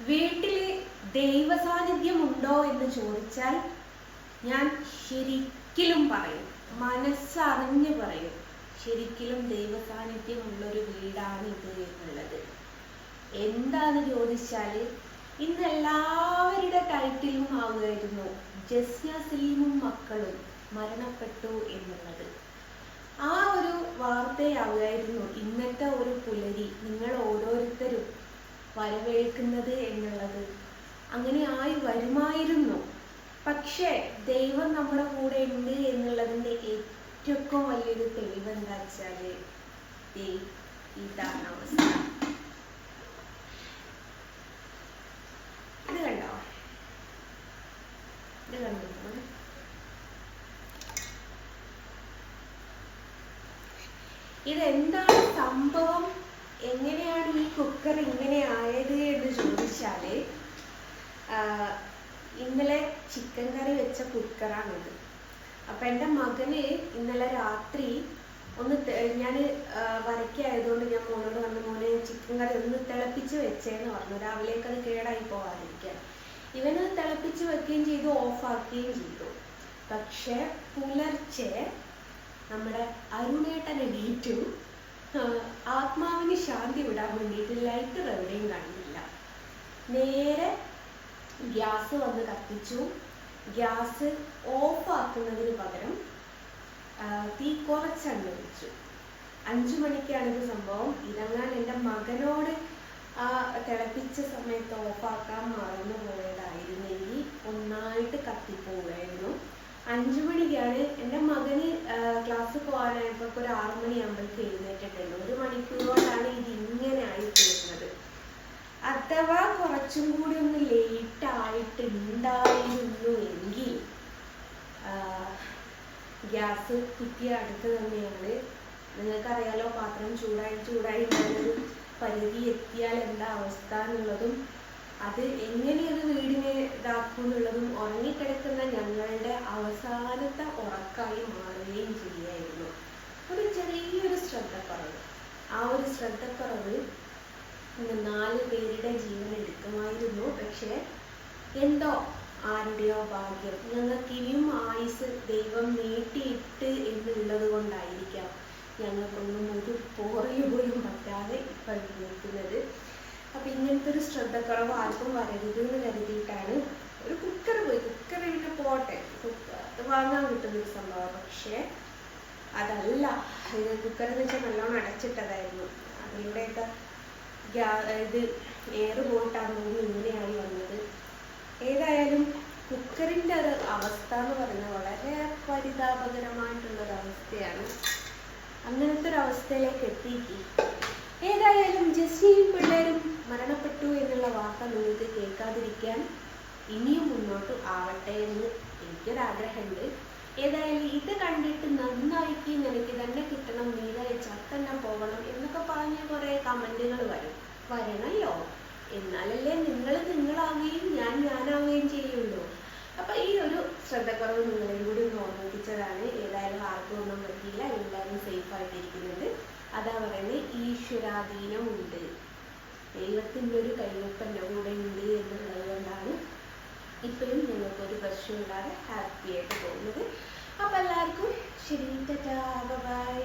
വീട്ടിൽ ദൈവ സാന്നിധ്യം ഉണ്ടോ എന്ന് ചോദിച്ചാൽ ഞാൻ ശരിക്കലും പറയും. മനസ്സറിഞ്ഞ് പറയും. ശരിക്കലും ദൈവ സാന്നിധ്യം ഉള്ളൊരു വീടാണ് ഇത് എന്നുള്ളത്. എന്താന്ന് ചോദിച്ചാൽ ഇന്ന് എല്ലാവരുടെ ടൈറ്റിലും ആവുമായിരുന്നു ജസ്ന സലീമും മക്കളും മരണപ്പെട്ടു എന്നുള്ളത്. ആ ഒരു വാർത്തയാവുമായിരുന്നു ഇന്നത്തെ ഒരു പുലരി. നിങ്ങൾ ഓരോരുത്തരും വരവേൽക്കുന്നത് എന്നുള്ളത്. അങ്ങനെ ആയി വരുമായിരുന്നു. പക്ഷേ ദൈവം നമ്മുടെ കൂടെ ഉണ്ട് എന്നുള്ളതിന്റെ ഏറ്റവും വലിയൊരു തെളിവ് എന്താ വെച്ചാൽ ഇതാണ് അവസ്ഥ. ഇത് കണ്ടോ? ഇത് കണ്ടോ? ഇതെന്താണ് സംഭവം? എങ്ങനെയാണ് ഈ കുക്കർ ഇങ്ങനെ ആയത് എന്ന് ചോദിച്ചാൽ ആഹ് ഇന്നലെ ചിക്കൻ കറി വെച്ച കുക്കറാണിത് അപ്പൊ എന്റെ മകന് ഇന്നലെ രാത്രി ഒന്ന് ഞാൻ വരയ്ക്കായതുകൊണ്ട് ഞാൻ മോനോട് പറഞ്ഞു മോനെ ചിക്കൻ കറി ഒന്ന് തിളപ്പിച്ച് വെച്ചേന്ന് പറഞ്ഞു. രാവിലേക്ക് അത് കേടായി പോവാതിരിക്കാൻ ഇവന് തിളപ്പിച്ച് വെക്കുകയും ചെയ്തു ഓഫാക്കുകയും ചെയ്തു. പക്ഷെ പുലർച്ചെ നമ്മുടെ അരുണേട്ടൻ എണീറ്റു ആത്മാവിന് ശാന്തി വിടാൻ വേണ്ടിയിട്ട് ലൈറ്റർ എവിടെയും കണ്ടില്ല നേരെ ഗ്യാസ് വന്ന് കത്തിച്ചു. ഗ്യാസ് ഓഫ് ആക്കുന്നതിന് പകരം തീ കുറച്ചെണ്ണ വെച്ചു അഞ്ചു മണിക്കാണ് ഇത് സംഭവം. ഇതങ്ങാൻ എന്റെ മകനോട് ആ തിളപ്പിച്ച സമയത്ത് ഓഫാക്കാൻ മറന്നു പോയതായിരുന്നെങ്കിൽ ഒന്നായിട്ട് കത്തിപ്പോവുമായിരുന്നു. അഞ്ചു മണിക്കാണ് എന്റെ മകന് ക്ലാസ് പോകാനായപ്പോൾ ഒരു ആറു മണിയാകുമ്പോഴേക്ക് എഴുന്നേറ്റിട്ടുണ്ട് ഒരു മണിക്കൂർ കൊണ്ടാണ് ഇത് ഇങ്ങനെ ആയി തീർന്നത് അഥവാ കുറച്ചും കൂടി ഒന്ന് ലേറ്റ് ആയിട്ടുണ്ടായിരുന്നു എങ്കിൽ ഗ്യാസ് കുത്തിയ അടുത്ത് തന്നെയാണ്. നിങ്ങൾക്കറിയാലോ പാത്രം ചൂടായി ചൂടായി പരിധി എത്തിയാൽ എന്താ അവസ്ഥ എന്നുള്ളതും അത് എങ്ങനെ അത് വീടിനെ ഇതാക്കും എന്നുള്ളതും ഉറങ്ങിക്കിടക്കുന്ന ഞങ്ങളുടെ അവസാനത്തെ ഉറക്കായി മാറുകയും ചെയ്യുമായിരുന്നു ഒരു ചെറിയൊരു ശ്രദ്ധക്കുറവ്. ആ ഒരു ശ്രദ്ധക്കുറവ് നാല് പേരുടെ ജീവൻ എടുക്കുമായിരുന്നു. പക്ഷേ എന്തോ ആരുടെയോ ഭാഗ്യം. ഞങ്ങൾക്ക് ഇനിയും ആയുസ് ദൈവം നീട്ടിയിട്ട് എന്നുള്ളത് കൊണ്ടായിരിക്കാം ഞങ്ങൾക്കൊന്നും ഒരു പോറൽ പോലും പറ്റാതെ ഇപ്പം നിൽക്കുന്നത്. അപ്പം ഇങ്ങനത്തെ ഒരു ശ്രദ്ധക്കുറവ് ആർക്കും വരരുത് എന്ന് കരുതിയിട്ടാണ് ഒരു കുക്കർ പോയി. കുക്കർ പിന്നെ പോട്ടെ. വാങ്ങാൻ കിട്ടുന്ന ഒരു സംഭവം. പക്ഷേ അതല്ല. ഇത് കുക്കർ എന്ന് വെച്ചാൽ നല്ലോണം അടച്ചിട്ടതായിരുന്നു. അതിലൂടെയൊക്കെ ഗ്യാ ഇത് എയർ പോയിട്ടാണ് ഇങ്ങനെയാണ് വന്നത്. ഏതായാലും കുക്കറിന്റെ ഒരു അവസ്ഥ എന്ന് പറയുന്നത് വളരെ പരിതാപകരമായിട്ടുള്ളൊരു അവസ്ഥയാണ് അങ്ങനത്തെ ഒരു അവസ്ഥയിലേക്ക് എത്തിയിട്ട് ഏതായാലും എന്നുള്ള വാർത്ത നിങ്ങൾക്ക് കേൾക്കാതിരിക്കാൻ ഇനിയും മുന്നോട്ട് ആവട്ടെ എന്ന് എനിക്കൊരാഗ്രഹമുണ്ട്. ഏതായാലും ഇത് കണ്ടിട്ട് നന്നായിട്ട് നിനക്ക് തന്നെ കിട്ടണം. നീല ചത്തന്നെ പോകണം എന്നൊക്കെ പറഞ്ഞ കുറേ കമന്റുകൾ വരും. വരണല്ലോ. എന്നാലല്ലേ നിങ്ങൾ നിങ്ങളാവുകയും ഞാൻ ഞാനാവുകയും ചെയ്യുള്ളൂ. അപ്പൊ ഈ ഒരു ശ്രദ്ധക്കുറവ് നിങ്ങളെയും കൂടി ഒന്ന് ഓർമ്മിപ്പിച്ചതാണ്. ഏതായാലും ആർക്കും ഒന്നും പറ്റിയില്ല. എല്ലാവരും സേഫ് ആയിട്ടിരിക്കുന്നുണ്ട്. അതാ പറയുന്നത് ഈശ്വരാധീനം ഉണ്ട് ദൈവത്തിന്റെ ഒരു കൈവപ്പന്റെ കൂടെ ഉണ്ട് എന്നുള്ളത് കൊണ്ടാണ് ഇപ്പോഴും ഞങ്ങൾക്കൊരു പ്രശ്നമില്ലാതെ ഹാപ്പി ആയിട്ട് പോകുന്നത്. അപ്പം എല്ലാവർക്കും ശരി ടാറ്റാ ബൈ.